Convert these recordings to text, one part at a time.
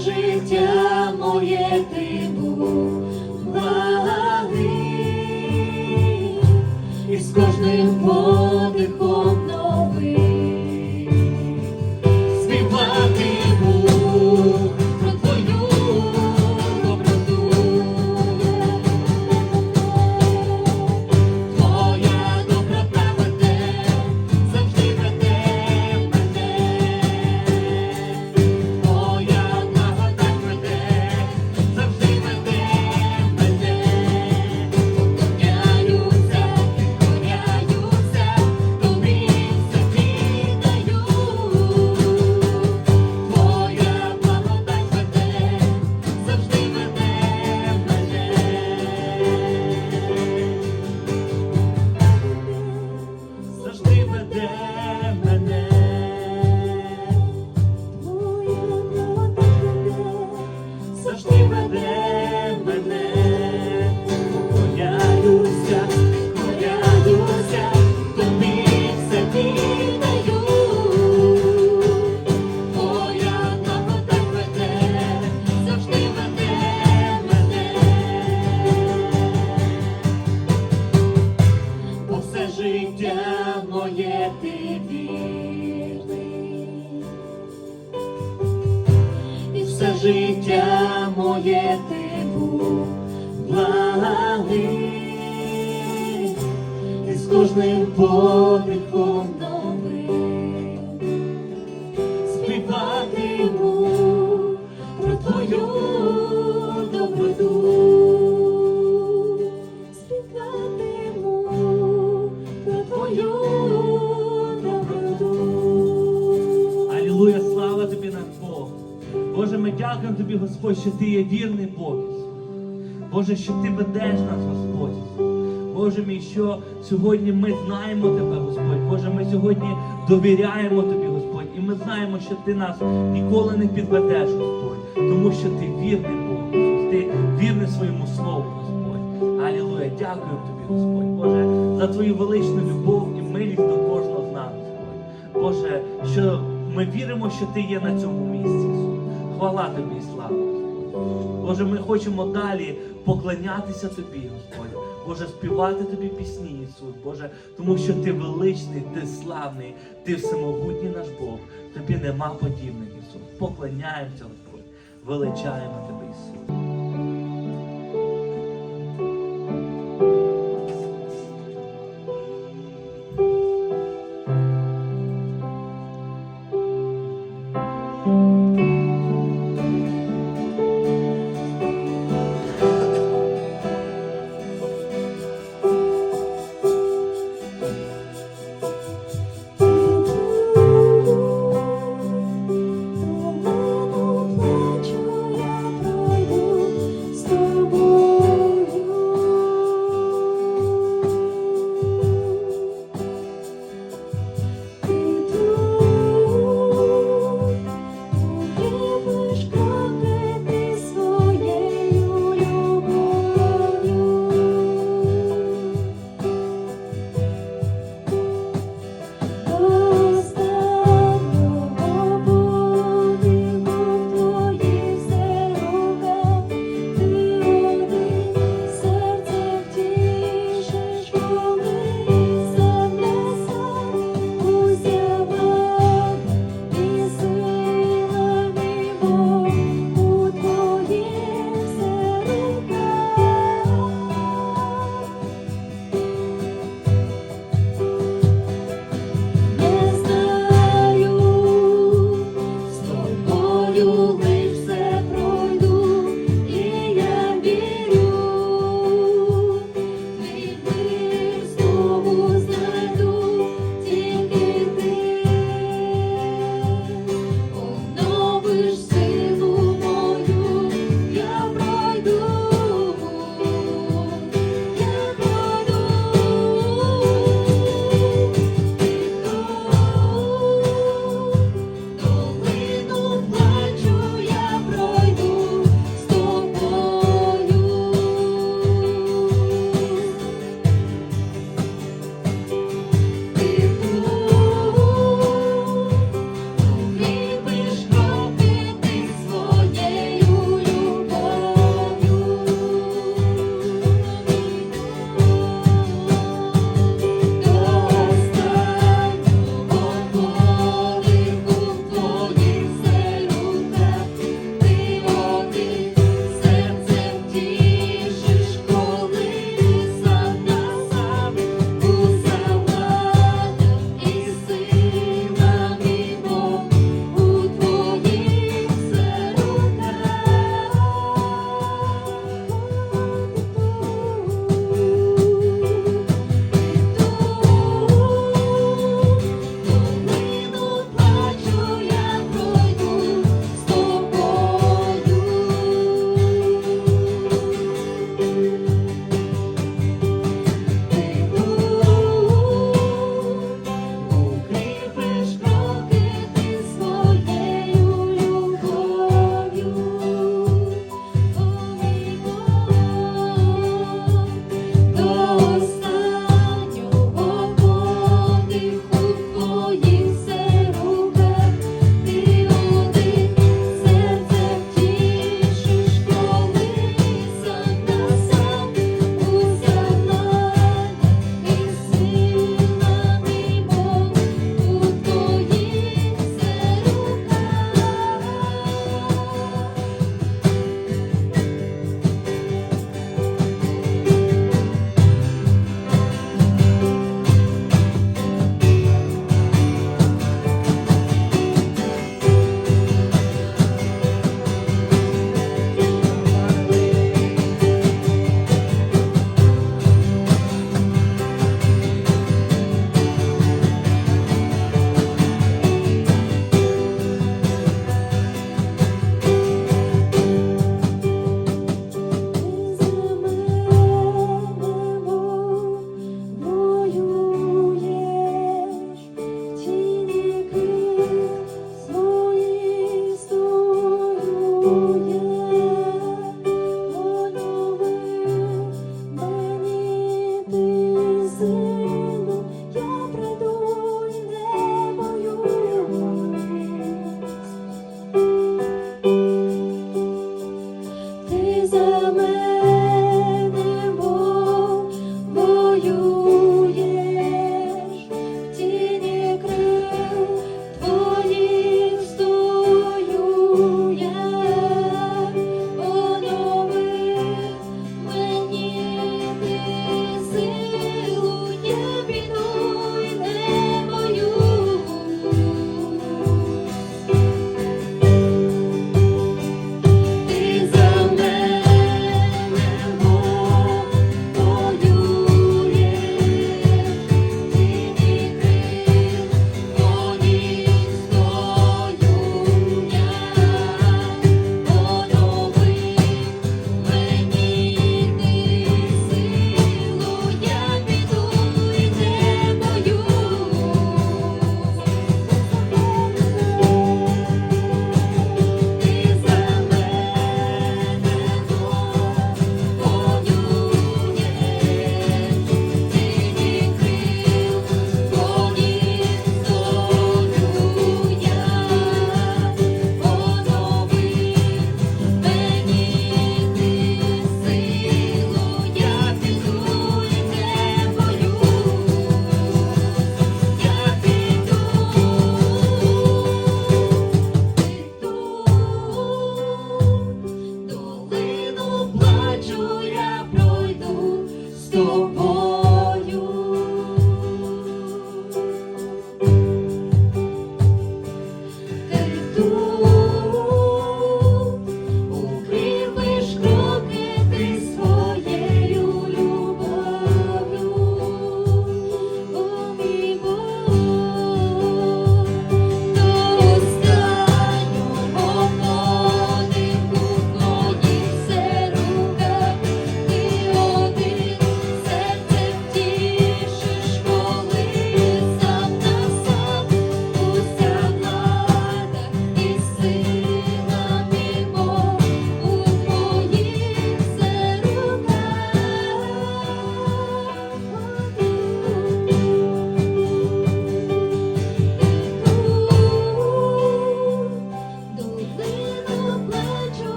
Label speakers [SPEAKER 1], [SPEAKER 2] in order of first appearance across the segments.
[SPEAKER 1] життя моє ти. Подихом новим співатиму про твою доброту. Співатиму про твою доброту.
[SPEAKER 2] Алілуя, слава тобі наш Бог. Боже, ми дякуємо тобі, Господь, що ти є вірний Бог. Боже, що ти ведеш нас, Господь. Боже мій, що сьогодні ми знаємо тебе, Господь. Боже, ми сьогодні довіряємо тобі, Господь. І ми знаємо, що ти нас ніколи не підведеш, Господь. Тому що ти вірний Бог. Ти вірний своєму слову, Господь. Алілуя, дякуємо тобі, Господь. Боже, за твою величну любов і милість до кожного з нас, Господь. Боже, що ми віримо, що ти є на цьому місці. Хвала тобі і слава. Боже, ми хочемо далі поклонятися тобі, Господь. Боже, співати тобі пісні, Ісус, Боже, тому що ти величний, ти славний, ти всемогутній наш Бог. Тобі нема подібних, Ісус. Поклоняємося, Господь, величаємо тебе,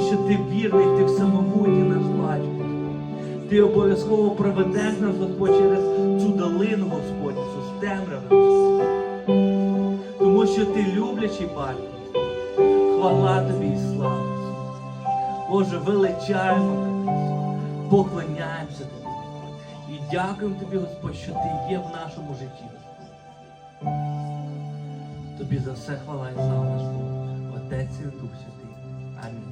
[SPEAKER 1] що ти вірний, ти в самобуті нас бачиш. Ти
[SPEAKER 2] обов'язково проведеш нас, Господь, через цю долину, Господь, з темряву. Тому що ти люблячий батько. Хвала тобі і слава. Боже, величаємо тебе, поклоняємося тобі. І дякуємо тобі, Господь, що ти є в нашому житті. Тобі за все хвала і слава, Отець і Дух Святий. Амінь.